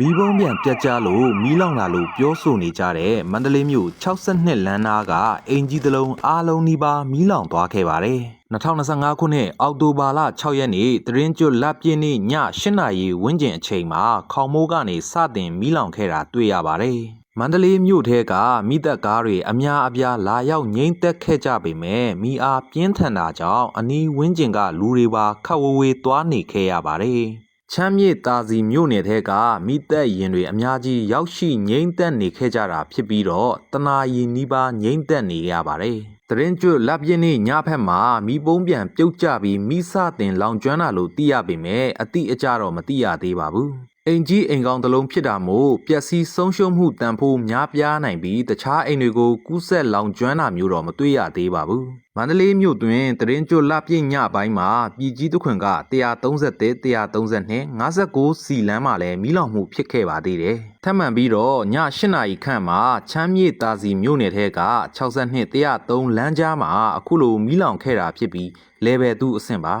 မီးပုံးပြန်ပြတ်ကျလို့မီးလောင်လာလို့ပြောဆိုနေကြတဲ့မန္တလေးမြို့62လမ်းနာကအင်ကြီးတစ်လုံးအားလုံးနီးပါးမီးလောင်သွားခဲ့ပါတယ်။2025ခုနှစ်အောက်တိုဘာလ6ရက်နေ့တရင်ကျွတ်လက်ပြင်းနေ့ည8နာရီဝန်းကျင်အချိန်မှာခေါင်မိုးကနေစတင်မီးလောင်ခဲ့တာတွေ့ရပါတယ်။မန္တလေးမြို့ထဲကမိသက်ကားတွေအများအပြားလာရောက်ငိမ့်သက်ခဲ့ကြပေမဲ့မိအားပြင်းထန်တာကြောင့်အနီးဝန်းကျင်ကလူတွေပါခက်ဝဝေးသွားနေခဲ့ရပါတယ်။ ချမ်းမြေတာစီမြို့နယ်ထဲကမိသက်ရင်တွေအများကြီးရောက်ရှိငိမ့်သက်နေခဲ့ကြတာဖြစ်ပြီးတော့တနာရီနီးပါးငိမ့်သက်နေရပါတယ်။တရင်ကျွတ်လက်ပြင်းနေ့ညဖက်မှာမိပုံးပြန်ပြုတ်ကျပြီးမိစတင်လောင်ကျွမ်းတာလို့သိရပေမဲ့အတိအကျတော့မသိရသေးပါဘူး။ အိမ်ကြီးအိမ်ကောင်းတစ်လုံးဖြစ်တာမို့ပျက်စီးဆုံးရှုံးမှုတန်ဖိုးများပြားနိုင်ပြီးတခြားအိမ်တွေကိုကူးဆက်လောင်ကျွမ်းတာမျိုးတော့မတွေ့ရသေးပါဘူး။မန္တလေးမြို့တွင်တရင်ကျွတ်လပြည့်ညပိုင်းမှာပြည်ကြီးသူခွင်က130 132 59စီလမ်းမှာလည်းမီးလောင်မှုဖြစ်ခဲ့ပါသေးတယ်။ထပ်မံပြီးတော့ည8နာရီခန့်မှာချမ်းမြေတာစီမြို့နယ်ထဲက62 103လမ်းကြားမှာအခုလိုမီးလောင်ခဲ့တာဖြစ်ပြီး level 2အဆင့်ပါ